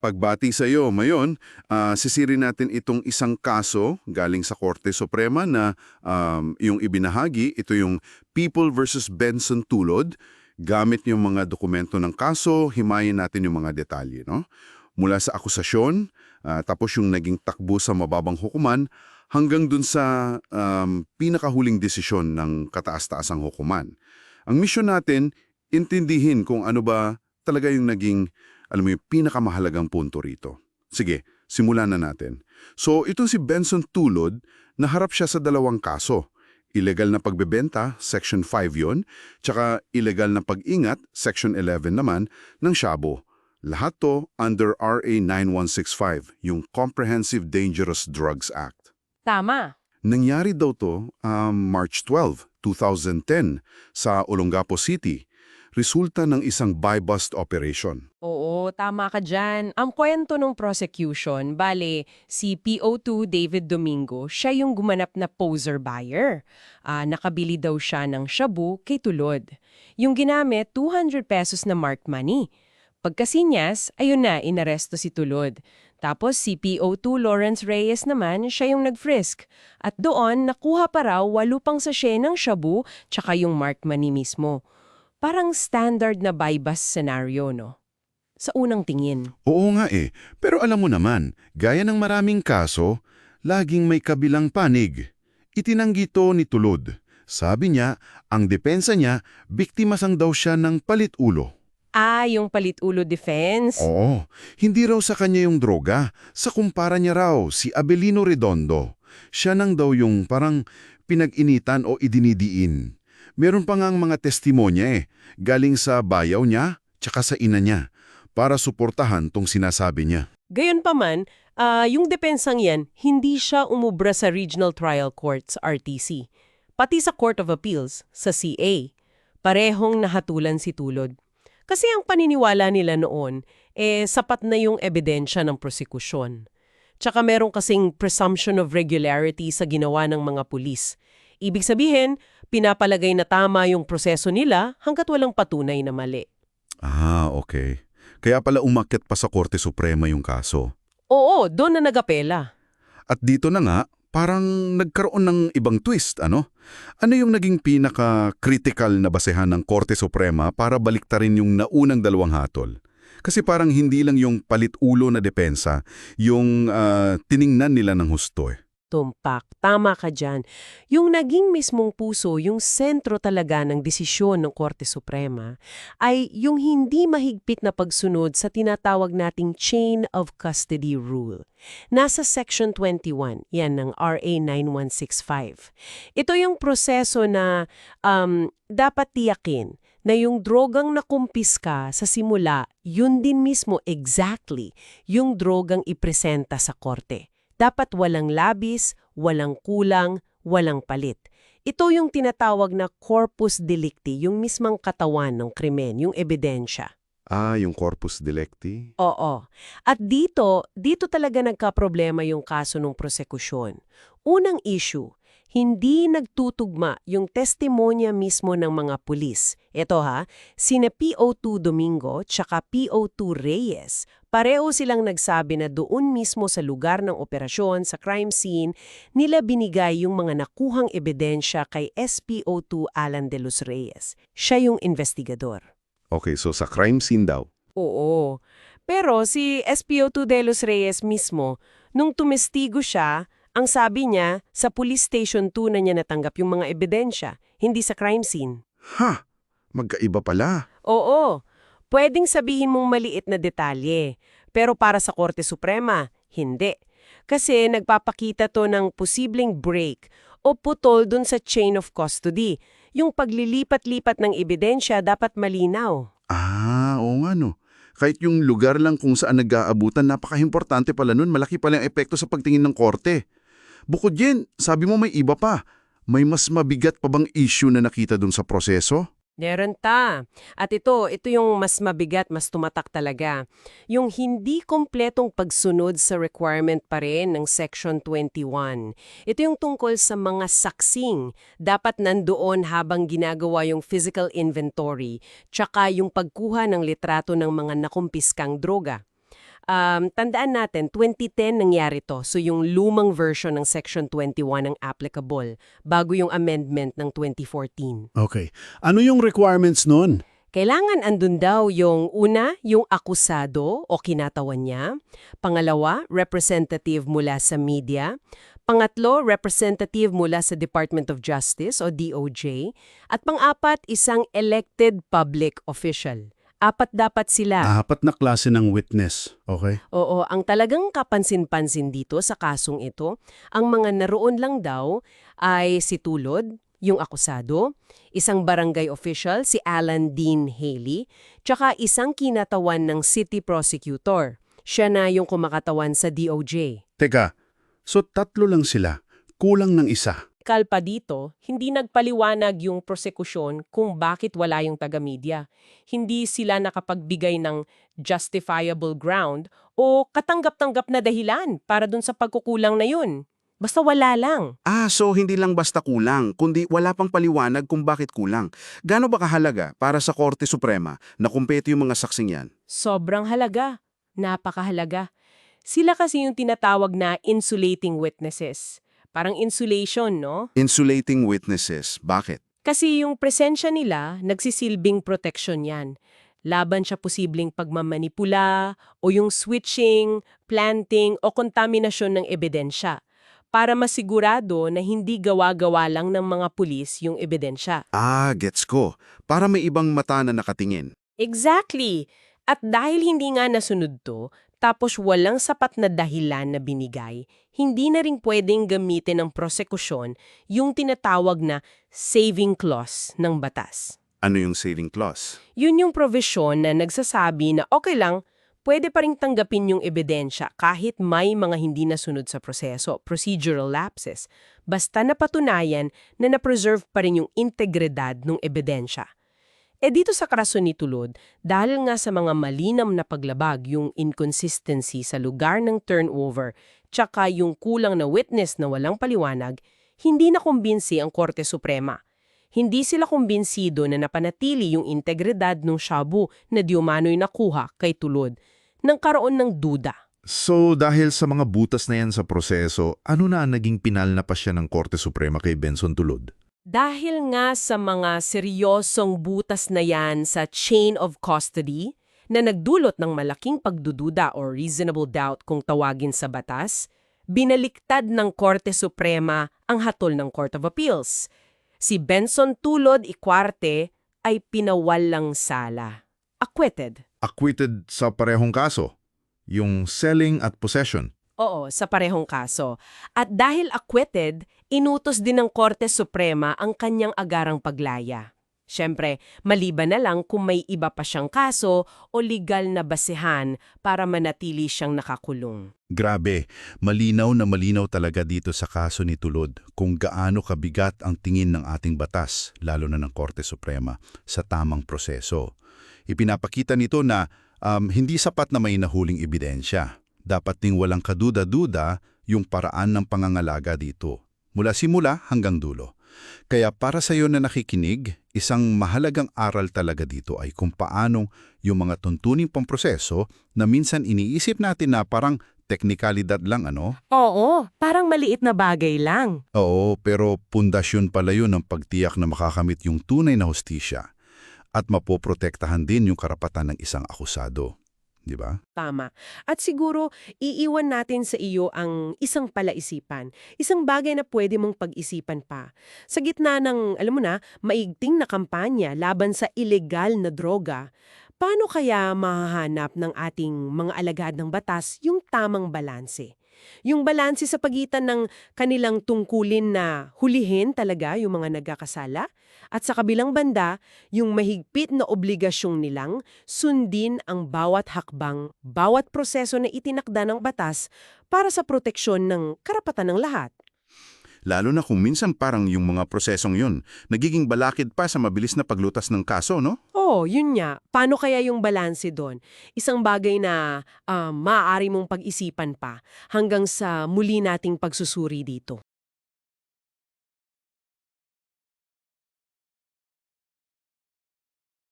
Pagbati sa iyo, Mayon, ah, sisirin natin itong isang kaso galing sa Korte Suprema na um, yung ibinahagi, ito yung People versus Benson Tulod. Gamit yung mga dokumento ng kaso, himayin natin yung mga detalye. No? Mula sa akusasyon, ah, tapos yung naging takbo sa mababang hukuman, hanggang dun sa um, pinakahuling desisyon ng kataas-taasang hukuman. Ang misyon natin, intindihin kung ano ba talaga yung naging alam mo yung pinakamahalagang punto rito. Sige, simulan na natin. So, itong si Benson Tulod, naharap siya sa dalawang kaso. Illegal na pagbebenta, Section 5 yon, tsaka illegal na pag-ingat, Section 11 naman, ng Shabo. Lahat to under RA 9165, yung Comprehensive Dangerous Drugs Act. Tama. Nangyari daw to um, March 12, 2010 sa Olongapo City, resulta ng isang buy-bust operation. Oo, tama ka dyan. Ang kwento ng prosecution, bale, si PO2 David Domingo, siya yung gumanap na poser buyer. Ah, nakabili daw siya ng shabu kay Tulod. Yung ginamit, 200 pesos na marked money. Pagkasinyas, ayun na, inaresto si Tulod. Tapos si PO2 Lawrence Reyes naman, siya yung nag-frisk. At doon, nakuha pa raw walupang sachet ng shabu tsaka yung marked money mismo. Parang standard na buy-bust scenario, no? Sa unang tingin. Oo nga eh, pero alam mo naman, gaya ng maraming kaso, laging may kabilang panig. Itinanggi to ni Tulod. Sabi niya, ang depensa niya, biktima sang daw siya ng palit-ulo. Ah, yung palit-ulo defense? Oo, hindi raw sa kanya yung droga. Sa kumpara niya raw, si Abelino Redondo. Siya nang daw yung parang pinag-initan o idinidiin. Meron pa ngang mga testimonya eh, galing sa bayaw niya, tsaka sa ina niya, para suportahan tong sinasabi niya. Gayon pa man, ah, yung depensang yan, hindi siya umubra sa Regional Trial Court sa RTC. Pati sa Court of Appeals, sa CA. Parehong nahatulan si Tulod. Kasi ang paniniwala nila noon, eh sapat na yung ebidensya ng prosekusyon. Tsaka meron kasing presumption of regularity sa ginawa ng mga pulis. Ibig sabihin, pinapalagay na tama yung proseso nila hanggat walang patunay na mali. Ah, okay. Kaya pala umakyat pa sa Korte Suprema yung kaso. Oo, doon na nagapela. At dito na nga, parang nagkaroon ng ibang twist, ano? Ano yung naging pinaka-critical na basehan ng Korte Suprema para baliktarin yung naunang dalawang hatol? Kasi parang hindi lang yung palit-ulo na depensa, yung ah, tiningnan nila ng husto eh. Tumpak, tama ka dyan. Yung naging mismong puso, yung sentro talaga ng desisyon ng Korte Suprema, ay yung hindi mahigpit na pagsunod sa tinatawag nating chain of custody rule. Nasa Section 21, yan ng RA 9165. Ito yung proseso na um, dapat tiyakin na yung drogang nakumpiska sa simula, yun din mismo exactly yung drogang ipresenta sa korte. Dapat walang labis, walang kulang, walang palit. Ito yung tinatawag na corpus delicti, yung mismang katawan ng krimen, yung ebidensya. Ah, yung corpus delicti? Oo. At dito, dito talaga nagka-problema yung kaso ng prosekusyon. Unang issue, hindi nagtutugma yung testimonya mismo ng mga pulis. Ito ha, sina PO2 Domingo tsaka PO2 Reyes, pareho silang nagsabi na doon mismo sa lugar ng operasyon sa crime scene, nila binigay yung mga nakuhang ebidensya kay SPO2 Alan de los Reyes. Siya yung investigador. Okay, so sa crime scene daw. Oo. Pero si SPO2 de los Reyes mismo, nung tumestigo siya, ang sabi niya, sa police station 2 na niya natanggap yung mga ebidensya, hindi sa crime scene. Ha? Magkaiba pala. Oo, pwedeng sabihin mong maliit na detalye, pero para sa Korte Suprema, hindi. Kasi nagpapakita to ng posibleng break o putol dun sa chain of custody. Yung paglilipat-lipat ng ebidensya dapat malinaw. Ah, oo nga no. Kahit yung lugar lang kung saan nag-aabutan, napaka-importante pala nun. Malaki pala ang epekto sa pagtingin ng korte. Bukod yan, sabi mo may iba pa. May mas mabigat pa bang issue na nakita dun sa proseso? Meron ta. At ito, ito yung mas mabigat, mas tumatak talaga. Yung hindi kompletong pagsunod sa requirement pa rin ng Section 21. Ito yung tungkol sa mga saksing. Dapat nandoon habang ginagawa yung physical inventory, tsaka yung pagkuha ng litrato ng mga nakumpiskang droga. Um, tandaan natin, 2010 nangyari to. So yung lumang version ng Section 21 ang applicable bago yung amendment ng 2014. Okay. Ano yung requirements nun? Kailangan andun daw yung una, yung akusado o kinatawan niya. Pangalawa, representative mula sa media. Pangatlo, representative mula sa Department of Justice o DOJ. At pang-apat, isang elected public official. Apat dapat sila. Apat na klase ng witness. Okay? Oo, ang talagang kapansin-pansin dito sa kasong ito, ang mga naroon lang daw ay si Tulod, yung akusado, isang barangay official, si Alan Dean Haley, tsaka isang kinatawan ng city prosecutor. Siya na yung kumakatawan sa DOJ. Teka, so tatlo lang sila. Kulang ng isa. Kalpa dito, hindi nagpaliwanag yung prosekusyon kung bakit wala yung taga-media. Hindi sila nakapagbigay ng justifiable ground o katanggap-tanggap na dahilan para dun sa pagkukulang na yun. Basta wala lang. Ah, so hindi lang basta kulang, kundi wala pang paliwanag kung bakit kulang. Gaano ba kahalaga para sa Korte Suprema na kumpeto yung mga saksing yan? Sobrang halaga. Napakahalaga. Sila kasi yung tinatawag na insulating witnesses. Parang insulation, no? Insulating witnesses. Bakit? Kasi yung presensya nila, nagsisilbing protection yan. Laban siya posibleng pagmamanipula o yung switching, planting o kontaminasyon ng ebidensya para masigurado na hindi gawa-gawa lang ng mga pulis yung ebidensya. Ah, gets ko. Para may ibang mata na nakatingin. Exactly! At dahil hindi nga nasunod to, tapos walang sapat na dahilan na binigay, hindi na rin pwedeng gamitin ng prosekusyon yung tinatawag na saving clause ng batas. Ano yung saving clause? Yun yung provision na nagsasabi na okay lang, pwede pa rin tanggapin yung ebidensya kahit may mga hindi nasunod sa proseso, procedural lapses, basta napatunayan na na-preserve pa rin yung integridad ng ebidensya. E dito sa kaso ni Tulod, dahil nga sa mga malinam na paglabag yung inconsistency sa lugar ng turnover, tsaka yung kulang na witness na walang paliwanag, hindi na kumbinsi ang Korte Suprema. Hindi sila kumbinsido na napanatili yung integridad ng shabu na diumano'y nakuha kay Tulod nang karoon ng duda. So dahil sa mga butas na yan sa proseso, ano na ang naging pinal na pasya ng Korte Suprema kay Benson Tulod? Dahil nga sa mga seryosong butas na yan sa chain of custody na nagdulot ng malaking pagdududa or reasonable doubt kung tawagin sa batas, binaliktad ng Korte Suprema ang hatol ng Court of Appeals. Si Benson Tulod Ikwarte ay pinawalang sala. Acquitted. Acquitted sa parehong kaso, yung selling at possession. Oo, sa parehong kaso. At dahil acquitted, inutos din ng Korte Suprema ang kanyang agarang paglaya. Siyempre, maliban na lang kung may iba pa siyang kaso o legal na basehan para manatili siyang nakakulong. Grabe, malinaw na malinaw talaga dito sa kaso ni Tulod kung gaano kabigat ang tingin ng ating batas, lalo na ng Korte Suprema, sa tamang proseso. Ipinapakita nito na um, hindi sapat na may nahuling ebidensya. Dapat ding walang kaduda-duda yung paraan ng pangangalaga dito, mula simula hanggang dulo. Kaya para sa iyo na nakikinig, isang mahalagang aral talaga dito ay kung paanong yung mga tuntuning pamproseso na minsan iniisip natin na parang teknikalidad lang ano? Oo, parang maliit na bagay lang. Oo, pero pundasyon pala yun ng pagtiyak na makakamit yung tunay na hustisya at mapoprotektahan din yung karapatan ng isang akusado. Di ba? Tama. At siguro, iiwan natin sa iyo ang isang palaisipan. Isang bagay na pwede mong pag-isipan pa. Sa gitna ng, alam mo na, maigting na kampanya laban sa ilegal na droga, paano kaya mahahanap ng ating mga alagad ng batas yung tamang balanse? Yung balanse sa pagitan ng kanilang tungkulin na hulihin talaga yung mga nagkakasala at sa kabilang banda, yung mahigpit na obligasyong nilang sundin ang bawat hakbang, bawat proseso na itinakda ng batas para sa proteksyon ng karapatan ng lahat. Lalo na kung minsan parang yung mga prosesong yun, nagiging balakid pa sa mabilis na paglutas ng kaso, no? Oo, yun nga. Paano kaya yung balanse doon? Isang bagay na ah, maaari mong pag-isipan pa hanggang sa muli nating pagsusuri dito.